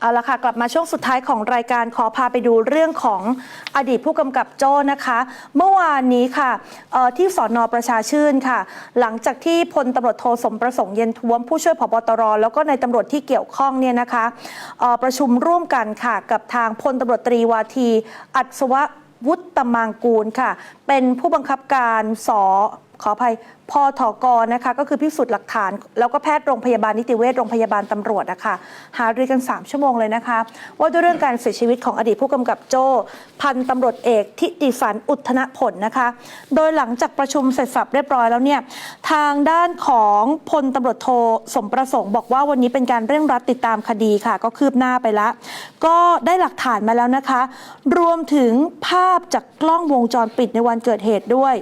เอาละค่ะ กลับมาช่วงสุดท้ายของรายการขอพาไปดูเรื่องของอดีตผู้กำกับโจ้นะคะ เมื่อวานนี้ค่ะที่สอนอประชาชื่นค่ะ หลังจากที่พลตำรวจโทสมประสงค์เย็นท้วมผู้ช่วยผบตร แล้วก็ในตำรวจที่เกี่ยวข้องเนี่ยนะคะประชุมร่วมกันค่ะกับทางพลตำรวจตรีวาที อัศววุฒตมังกูลค่ะ เป็นผู้บังคับการส ขออภัยพอถอกรนะคะก็คือพิสูจน์หลักฐาน แล้วก็แพทย์โรงพยาบาลนิติเวชโรงพยาบาลตำรวจนะคะหารือกัน 3 ชั่วโมงเลยนะคะ ว่าด้วยเรื่องการเสียชีวิตของอดีตผู้กำกับโจ้พันตำรวจเอกทิติสันอุทธนผลนะคะ โดยหลังจากประชุมเสร็จสับเรียบร้อยแล้วเนี่ยทางด้านของพลตำรวจโทสมประสงค์บอกว่าวันนี้เป็นการเร่งรัดติดตามคดีค่ะ ก็คืบหน้าไปแล้วก็ได้หลักฐานมาแล้วนะคะ รวมถึงภาพจากกล้องวงจรปิดในวันเกิดเหตุด้วย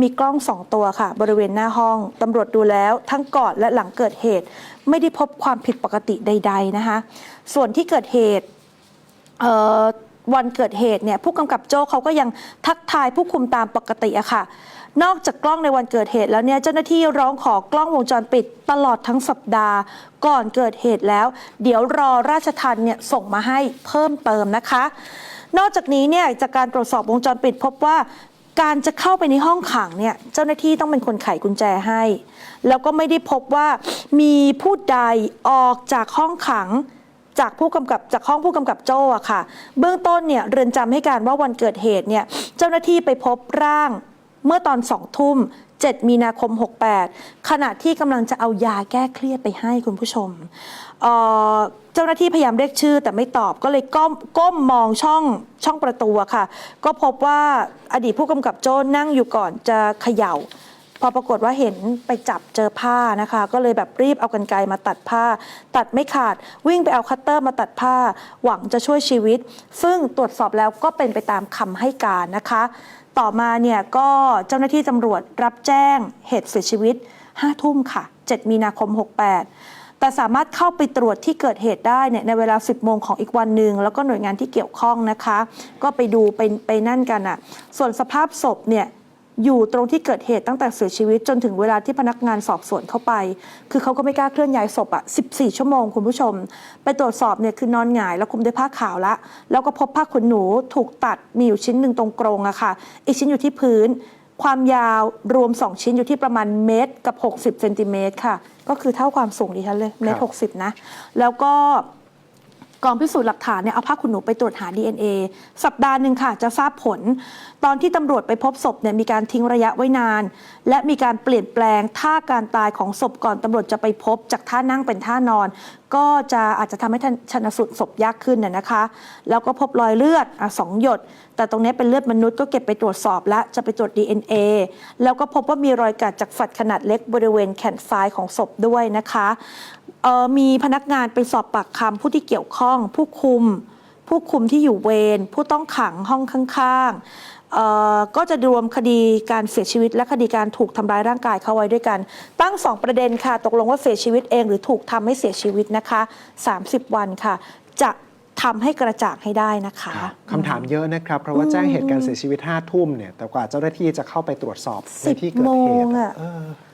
มีกล้องสองตัวค่ะ บริเวณหน้าห้องตำรวจดูแล้วทั้งก่อนและหลังเกิดเหตุ ไม่ได้พบความผิดปกติใด ๆนะคะ ส่วนที่เกิดเหตุวันเกิดเหตุเนี่ยผู้กำกับโจ้เขาก็ยังทักทายผู้คุมตามปกติอะค่ะ นอกจากกล้องในวันเกิดเหตุแล้วเนี่ยเจ้าหน้าที่ร้องขอกล้องวงจรปิดตลอดทั้งสัปดาห์ ก่อนเกิดเหตุแล้ว เดี๋ยวรอราชทันเนี่ยส่งมาให้เพิ่มเติมนะคะนอกจากนี้เนี่ยจากการตรวจสอบวงจรปิดพบว่า การจะเข้าไปในห้องขังเนี่ยเจ้าหน้าที่ต้องเป็นคนไขกุญแจให้ แล้วก็ไม่ได้พบว่ามีผู้ใดออกจากห้องขังจากผู้กำกับจากห้องผู้กำกับโจ้อะค่ะ เบื้องต้นเนี่ยเรือนจำให้การว่าวันเกิดเหตุเนี่ยเจ้าหน้าที่ไปพบร่างเมื่อตอนสองทุ่ม 7 มีนาคม 68 ขณะที่กำลังจะเอายาแก้เครียดไปให้คุณผู้ชมเจ้าหน้าที่พยายามเรียกชื่อแต่ไม่ตอบก็เลยก้มก้มมองช่องช่องประตูค่ะ ก็พบว่าอดีตผู้กำกับโจ้นั่งอยู่ก่อนจะเขย่า พอปรากฏว่าเห็นไปจับเจอผ้านะคะ ก็เลยแบบรีบเอากันไกมาตัดผ้า ตัดไม่ขาดวิ่งไปเอาคัตเตอร์มาตัดผ้า หวังจะช่วยชีวิต ซึ่งตรวจสอบแล้วก็เป็นไปตามคำให้การนะคะต่อมาเนี่ยก็เจ้าหน้าที่ตำรวจรับแจ้งเหตุเสียชีวิต 5 ทุ่มค่ะ 7 มีนาคม 68 แต่สามารถเข้าไปตรวจที่เกิดเหตุได้เนี่ยในเวลา 10 โมงของอีกวันหนึ่ง แล้วก็หน่วยงานที่เกี่ยวข้องนะคะ ก็ไปดูไปไปนั่นกันอะ่ะ ส่วนสภาพศพเนี่ย อยู่ตรงที่เกิดเหตุตั้งแต่เสียชีวิตจนถึงเวลาที่พนักงานสอบสวนเข้าไป คือเขาก็ไม่กล้าเคลื่อนย้ายศพอะ14 ชั่วโมงคุณผู้ชม ไปตรวจสอบเนี่ยคือนอนหงายแล้วคลุมด้วยผ้าขาวละ แล้วก็พบผ้าขนหนูถูกตัดมีอยู่ชิ้นหนึ่งตรงกรงอะค่ะ อีกชิ้นอยู่ที่พื้น ความยาวรวม 2 ชิ้นอยู่ที่ประมาณเมตรกับ 60เซนติเมตรค่ะ ก็คือเท่าความสูงดิฉันเลยเมตรหกสิบนะ แล้วก็ กองพิสูจน์หลักฐานเนี่ยเอาผ้าขนหนูไปตรวจหา DNA สัปดาห์หนึ่งค่ะจะทราบผล ตอนที่ตำรวจไปพบศพเนี่ยมีการทิ้งระยะไว้นาน และมีการเปลี่ยนแปลงท่าการตายของศพก่อนตำรวจจะไปพบ จากท่านั่งเป็นท่านอน ก็จะอาจจะทำให้ทันชนสูตรศพยากขึ้นน่ะนะคะ แล้วก็พบรอยเลือดอสองหยด แต่ตรงนี้เป็นเลือดมนุษย์ก็เก็บไปตรวจสอบและจะไปตรวจ DNA แล้วก็พบว่ามีรอยกัดจากฝัดขนาดเล็กบริเวณแขนซ้ายของศพด้วยนะคะ มีพนักงานไปสอบปากคำผู้ที่เกี่ยวข้อง ผู้คุม ผู้คุมที่อยู่เวรผู้ต้องขังห้องข้างๆเอ่อก็จะรวมคดีการเสียชีวิต และคดีการถูกทำร้ายร่างกายเข้าไว้ด้วยกัน ตั้งสองประเด็นค่ะ ตกลงว่าเสียชีวิตเอง หรือถูกทำให้เสียชีวิตนะคะ 30 วันค่ะ จะทำให้กระจ่างให้ได้นะคะคำถามเยอะนะครับ เพราะว่าแจ้งเหตุการณ์เสียชีวิต5้าทุ่มเนี่ยแต่กว่าเจ้าหน้าที่จะเข้าไปตรวจสอบในสิบที่เกิดโมเหงตุอะ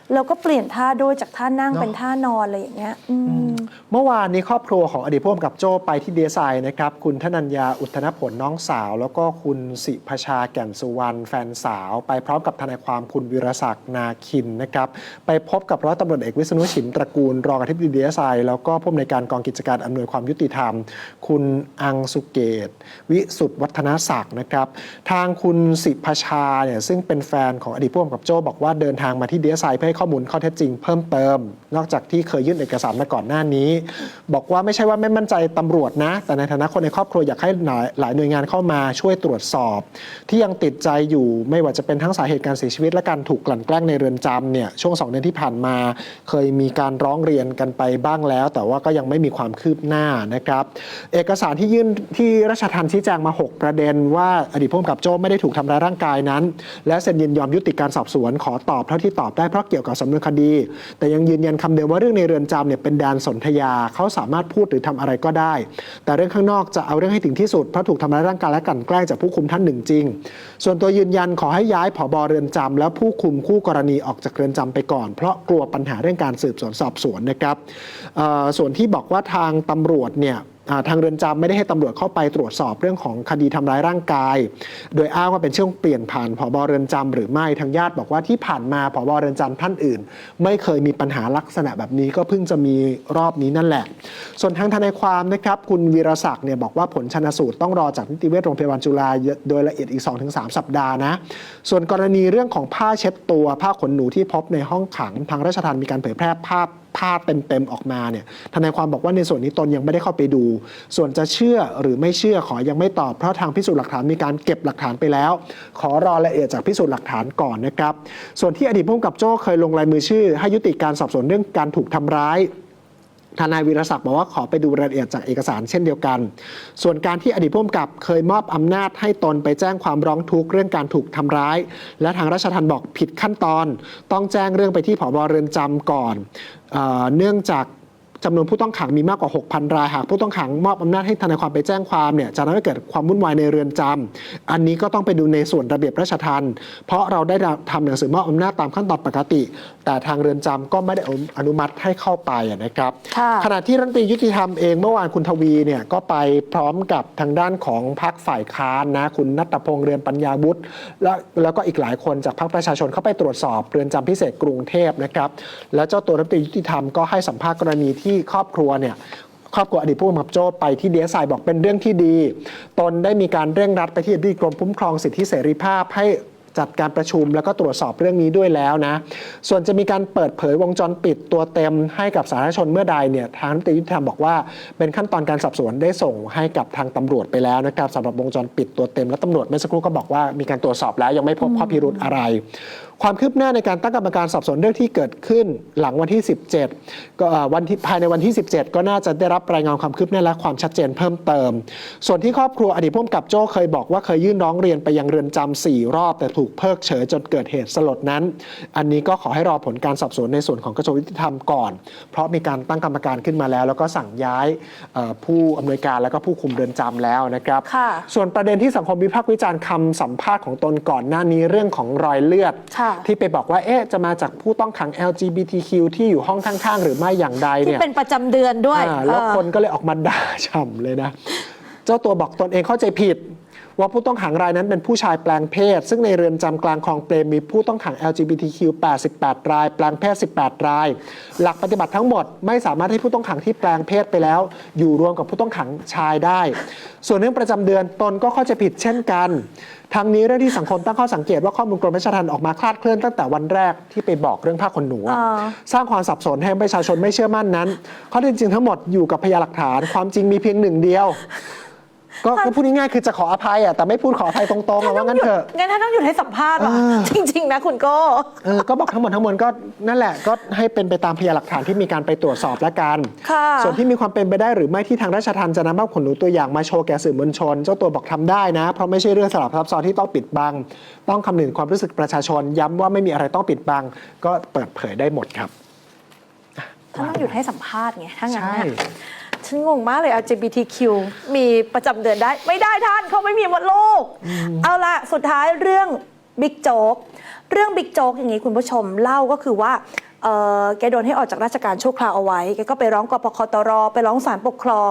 เออแล้วก็เปลี่ยนท่าด้วยจากท่านั่งเนอะเป็นท่านอนอะไรอย่างเงี้ยอืม เมื่อวานนี้ครอบครัวของอดีตผู้กำกับโจ้ไปที่เดียไซน์นะครับ คุณธนัญญาอุทนผลน้องสาว แล้วก็คุณสิพชาแก่นสุวรรณแฟนสาว ไปพร้อมกับทนายความคุณวิรศักดิ์นาคินนะครับ ไปพบกับร้อยตำรวจเอกวิษณุชิมตระกูลรองอธิบดีเดียไซแล้วก็ผู้อำนวยการกองกิจการอำนวยความยุติธรรม คุณอังสุเกต วิสุทธวัฒนศักดิ์นะครับ ทางคุณสิพชาเนี่ยซึ่งเป็นแฟนของอดีตผู้กำกับโจ้บอกว่าเดินทางมาที่เดียไซเพื่อให้ข้อมูลข้อเท็จจริง เพิ่มเติม นอกจากที่เคยยื่นเอกสารมาก่อนหน้านี้บอกว่าไม่ใช่ว่าไม่มั่นใจตำรวจนะ แต่ในฐานะคนในครอบครัวอยากให้หลายหลายหน่วยงานเข้ามาช่วยตรวจสอบ ที่ยังติดใจอยู่ไม่ว่าจะเป็นทั้งสาเหตุการเสียชีวิตและการถูกกลั่นแกล้งในเรือนจำเนี่ยช่วงสองเดือนที่ผ่านมา เคยมีการร้องเรียนกันไปบ้างแล้ว แต่ว่าก็ยังไม่มีความคืบหน้านะครับ เอกสารที่ยื่นที่ราชทันชี้แจงมา 6 ประเด็น ว่าอดีตผู้กำกับโจ้ไม่ได้ถูกทำร้ายร่างกายนั้น และเซ็นยินยอมยุติการสอบสวนขอตอบเท่าที่ตอบได้เพราะเกี่ยวกับสำนวนคดี แต่ยังยืนยันคำเดิมว่าเรื่องในเรือนจำเนี่ยเป็นแดนสนทยาเขาสามารถพูดหรือทำอะไรก็ได้ แต่เรื่องข้างนอกจะเอาเรื่องให้ถึงที่สุดเพราะถูกทำร้ายร่างกายและกลั่นแกล้งจากผู้คุมท่านหนึ่งจริง ส่วนตัวยืนยันขอให้ย้ายผบเรือนจำและผู้คุมคู่กรณีออกจากเรือนจำไปก่อน เพราะกลัวปัญหาเรื่องการสืบสวนสอบสวนนะครับส่วนที่บอกว่าทางตำรวจเนี่ย ทางเรือนจำไม่ได้ให้ตำรวจเข้าไปตรวจสอบเรื่องของคดีทำร้ายร่างกาย โดยอ้างว่าเป็นช่วงเปลี่ยนผ่านผบเรือนจำหรือไม่ทางญาติบอกว่าที่ผ่านมาผบเรือนจำท่านอื่น ไม่เคยมีปัญหาลักษณะแบบนี้ก็เพิ่งจะมีรอบนี้นั่นแหละ ส่วนทางทนายความนะครับคุณวีรศักดิ์เนี่ยบอกว่าผลชนสูตรต้องรอจากนิติเวชโรงพยาบาลจุฬาโดยละเอียดอีก 2-3 สัปดาห์นะ ส่วนกรณีเรื่องของผ้าเช็ดตัวผ้าขนหนูที่พบในห้องขังทางราชทัณฑ์มีการเผยแพร่ภาพ ภาพเต็มๆออกมาเนี่ยทนายความบอกว่าในส่วนนี้ตนยังไม่ได้เข้าไปดู ส่วนจะเชื่อหรือไม่เชื่อขอยังไม่ตอบเพราะทางพิสูจน์หลักฐานมีการเก็บหลักฐานไปแล้ว ขอรอละเอียดจากพิสูจน์หลักฐานก่อนนะครับส่วนที่อดีตผู้กำกับโจ้เคยลงลายมือชื่อ ให้ยุติการสอบสวนเรื่องการถูกทำร้าย ทนายวีรศักดิ์บอกว่าขอไปดูรายละเอียดจากเอกสารเช่นเดียวกัน ส่วนการที่อดีตผู้กำกับเคยมอบอำนาจให้ตนไปแจ้งความร้องทุกข์เรื่องการถูกทำร้าย และทางราชทันบอกผิดขั้นตอน ต้องแจ้งเรื่องไปที่ผบเรือนจำก่อนเออเนื่องจาก จำนวนผู้ต้องขังมีมากกว่า 6,000 รายหากผู้ต้องขังมอบอำนาจให้ทนายความไปแจ้งความเนี่ยจะทำให้เกิดความวุ่นวายในเรือนจำอันนี้ก็ต้องไปดูในส่วนระเบียบราชทัณฑ์เพราะเราได้ทำหนังสือมอบอำนาจตามขั้นตอนปกติ แต่ทางเรือนจำก็ไม่ได้อนุมัติให้เข้าไปอะนะครับค่ะขณะที่รัฐมนตรียุติธรรมเองเมื่อวานคุณทวีเนี่ยก็ไปพร้อมกับทางด้านของพรรคฝ่ายค้านนะคุณนัตพงษ์เรือนปัญญาบุตรแล้วแล้วก็อีกหลายคนจากพรรคประชาชนเข้าไปตรวจสอบเรือนจำพิเศษกรุงเทพนะครับแล้วเจ้าตัวรัฐมนตรียุติธรรมก็ให้สัมภาษณ์กรณีที่ครอบครัวเนี่ยครอบครัวอดีตผู้กำกับโจ้ไปที่เดียสายบอกเป็นเรื่องที่ดี ตนได้มีการเร่งรัดไปที่อดีกรมคุ้มครองสิทธิเสรีภาพให้ จัดการประชุมแล้วก็ตรวจสอบเรื่องนี้ด้วยแล้วนะ ส่วนจะมีการเปิดเผยวงจรปิดตัวเต็มให้กับสาธารณชนเมื่อใดเนี่ยทางนิติยุติธรรมบอกว่าเป็นขั้นตอนการสอบสวนได้ส่งให้กับทางตำรวจไปแล้วนะครับสำหรับวงจรปิดตัวเต็มและตำรวจเมื่อสักครู่ก็บอกว่ามีการตรวจสอบแล้วยังไม่พบข้อพิรุธอะไร ความคืบหน้าในการตั้งกรรมการสอบสวนเรื่องที่เกิดขึ้นหลังวันที่ 17 ก็วันที่ภายในวันที่ 17 ก็น่าจะได้รับรายงานความคืบหน้าและความชัดเจนเพิ่มเติม ส่วนที่ครอบครัวอดีตผู้กำกับโจ้เคยบอกว่าเคยยื่นร้องเรียนไปยังเรือนจำสี่รอบแต่ถูกเพิกเฉยจนเกิดเหตุสลดนั้น อันนี้ก็ขอให้รอผลการสอบสวนในส่วนของกระทรวงยุติธรรมก่อน เพราะมีการตั้งกรรมการขึ้นมาแล้ว แล้วก็สั่งย้ายเอ่อผู้อำนวยการแล้วก็ผู้คุมเรือนจำแล้วนะครับค่ะส่วนประเด็นที่สังคมวิพากษ์วิจารณ์คำสัมภาษณ์ของตนก่อนหน้านี้เรื่องของรอยเลือดค่ะที่ไปบอกว่าเอ๊ะจะมาจากผู้ต้องขัง LGBTQ ที่อยู่ห้องข้างๆ หรือไม่อย่างใดที่เนี่ยเป็นประจำเดือนด้วยอ่าแล้วเออคนก็เลยออกมาด่าฉ่ำเลยนะ เจ้าตัวบอกตนเองเข้าใจผิด ว่าผู้ต้องขังรายนั้นเป็นผู้ชายแปลงเพศ ซึ่งในเรือนจำกลางคลองเปรมมีผู้ต้องขัง LGBTQ 88 ราย แปลงเพศ 18 ราย หลักปฏิบัติทั้งหมดไม่สามารถให้ผู้ต้องขังที่แปลงเพศไปแล้ว อยู่รวมกับผู้ต้องขังชายได้ ส่วนเรื่องประจำเดือนตนก็เข้าใจผิดเช่นกันทั้งนี้เรื่องที่สังคมตั้งข้อสังเกตว่าข้อมูลกรมราชทัณฑ์ออกมาคลาดเคลื่อนตั้งแต่วันแรกที่ไปบอกเรื่องผ้าขนหนูอะอ่าสร้างความสับสนให้ประชาชนไม่เชื่อมั่นนั้นข้อเท็จจริงทั้งหมดอยู่กับพยานหลักฐานความจริงมีเพียงหนึ่งเดียว ก็ก็พูดง่ายๆคือจะขออภัยอะแต่ไม่พูดขออภัยตรงๆอะว่างั้นเถอะ งั้นท่านต้องหยุดให้สัมภาษณ์ว่ะเออจริง ๆ นะคุณโก้ เออก็บอกทั้งหมดทั้งมวลก็นั่นแหละก็ให้เป็นไปตามพยานหลักฐานที่มีการไปตรวจสอบและกัน ค่ะ ส่วนที่มีความเป็นไปได้หรือไม่ที่ทางราชทัณฑ์จะนำภาพขนหนูตัวอย่างมาโชว์แก่สื่อมวลชน เจ้าตัวบอกทำได้นะ เพราะไม่ใช่เรื่องสลับซับซ้อนที่ต้องปิดบัง ต้องคำนึงความรู้สึกประชาชน ย้ำว่าไม่มีอะไรต้องปิดบัง ก็เปิดเผยได้หมดครับ ท่านต้องหยุดให้สัมภาษณ์ไงถ้างั้นใช่ น่ะ ฉันงงมากเลย LGBTQ มีประจำเดือนได้ ไม่ได้ท่านเขาไม่มีมดลูก เอาละสุดท้ายเรื่องบิ๊กโจ๊กเรื่องบิ๊กโจ๊กอย่างนี้คุณผู้ชมเล่าก็คือว่าเอ่อแกโดนให้ออกจากราชการชั่วคราวเอาไว้แกก็ไปร้องกปคตรไปร้องศาลปกครอง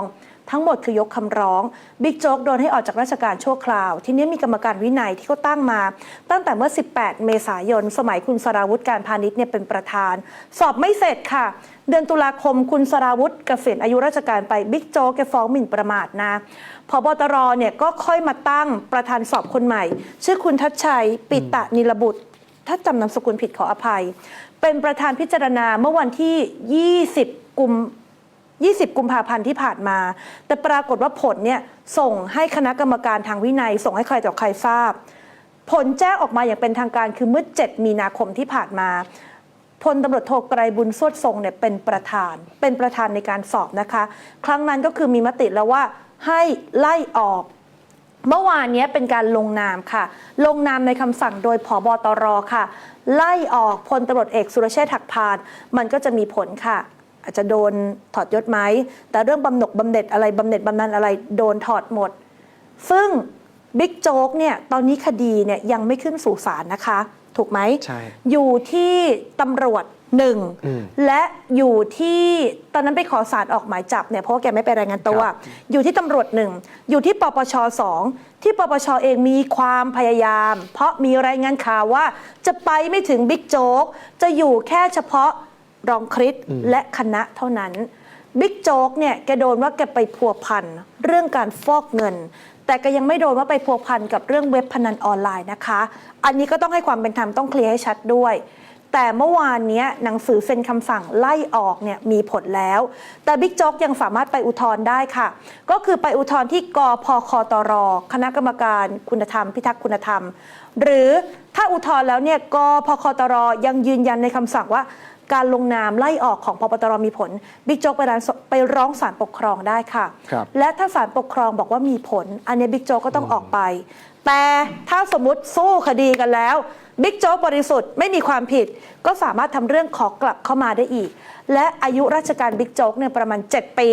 ทั้งหมดคือยกคำร้อง บิ๊กโจ๊กโดนให้ออกจากราชการชั่วคราว ทีนี้มีกรรมการวินัยที่เขาตั้งมา ตั้งแต่เมื่อ 18 เมษายน สมัยคุณสราวุธการพาณิชย์เนี่ยเป็นประธาน สอบไม่เสร็จค่ะ เดือนตุลาคมคุณสราวุธเกษียณอายุราชการไปบิ๊กโจ๊กแกฟ้องหมิ่นประมาทนะพบตรเนี่ยก็ค่อยมาตั้งประธานสอบคนใหม่ ชื่อคุณทัชชัยปิตะนิลบุตร ถ้าจำนามสกุลผิดขออภัย เป็นประธานพิจารณาเมื่อวันที่ 20 กุม 20 กุมภาพันธ์ที่ผ่านมา แต่ปรากฏว่าผลเนี่ยส่งให้คณะกรรมการทางวินัย ส่งให้ใครต่อใครทราบ ผลแจ้งออกมาอย่างเป็นทางการคือเมื่อ 7 มีนาคมที่ผ่านมาพลตำรวจโทไกรบุญสวดทรงเนี่ยเป็นประธาน เป็นประธานในการสอบนะคะ ครั้งนั้นก็คือมีมติแล้วว่าให้ไล่ออก เมื่อวานนี้เป็นการลงนามค่ะ ลงนามในคำสั่งโดยผบตรค่ะ ไล่ออกพลตำรวจเอกสุรเชษฐ์หักพาน มันก็จะมีผลค่ะ อาจจะโดนถอดยศไหม แต่เรื่องบำหนกบำเหน็จอะไรบำเหน็จบำนาญอะไรโดนถอดหมด ซึ่งบิ๊กโจ๊กเนี่ยตอนนี้คดีเนี่ยยังไม่ขึ้นสู่ศาลนะคะ ถูกไหมใช่อยู่ที่ตำรวจหนึ่งอืม และอยู่ที่ตอนนั้นไปขอสารออกหมายจับเนี่ยเพราะว่าแกไม่ไปรายงานตัว ครับ อยู่ที่ตำรวจหนึ่งอยู่ที่ปปชสองที่ปปชเองมีความพยายาม เพราะมีรายงานข่าวว่าจะไปไม่ถึงบิ๊กโจ๊กจะอยู่แค่เฉพาะ รองคริสและคณะเท่านั้นบิ๊กโจ๊กเนี่ยแกโดนว่าแกไปพัวพันเรื่องการฟอกเงิน แต่ก็ยังไม่โดนว่าไปพัวพันกับเรื่องเว็บพนันออนไลน์นะคะ อันนี้ก็ต้องให้ความเป็นธรรมต้องเคลียร์ให้ชัดด้วย แต่เมื่อวานเนี้ยหนังสือเซ็นคำสั่งไล่ออกเนี่ยมีผลแล้ว แต่บิ๊กโจ๊กยังสามารถไปอุทธรณ์ได้ค่ะ ก็คือไปอุทธรณ์ที่กพคตร คณะกรรมการคุณธรรม พิทักษ์คุณธรรม หรือถ้าอุทธรณ์แล้วเนี่ยกพคตรยังยืนยันในคำสั่งว่า การลงนามไล่ออกของพปตรมีผล บิ๊กโจ๊กไปร้านไปร้องศาลปกครองได้ค่ะครับและถ้าศาลปกครองบอกว่ามีผล อันนี้บิ๊กโจ๊กก็ต้องออกไป แต่ถ้าสมมติสู้คดีกันแล้วบิ๊กโจ๊กบริสุทธิ์ไม่มีความผิด ก็สามารถทำเรื่องขอกลับเข้ามาได้อีก และอายุราชการบิ๊กโจ๊กเนี่ยประมาณ 7 ปี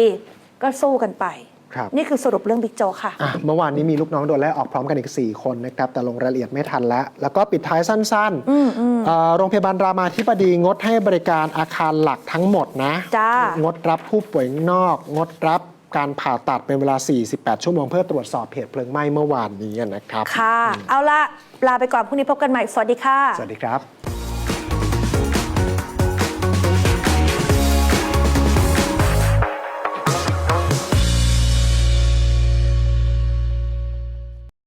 ก็สู้กันไป ครับ นี่คือสรุปเรื่องบิ๊กโจ๊กค่ะ อะเมื่อวานนี้มีลูกน้องโดนไล่ออกพร้อมกันอีก 4 คนนะครับ แต่ลงรายละเอียดไม่ทันแล้ว แล้วก็ปิดท้ายสั้นๆเอ่อโรงพยาบาลรามาธิบดีงดให้บริการอาคารหลักทั้งหมดนะ จ้า งดรับผู้ป่วยนอก งดรับการผ่าตัดเป็นเวลา 48 ชั่วโมงเพื่อตรวจสอบเหตุเพลิงไหม้เมื่อวานนี้นะครับ ค่ะ เอาละลาไปก่อนพรุ่งนี้พบกันใหม่ สวัสดีค่ะ สวัสดีครับ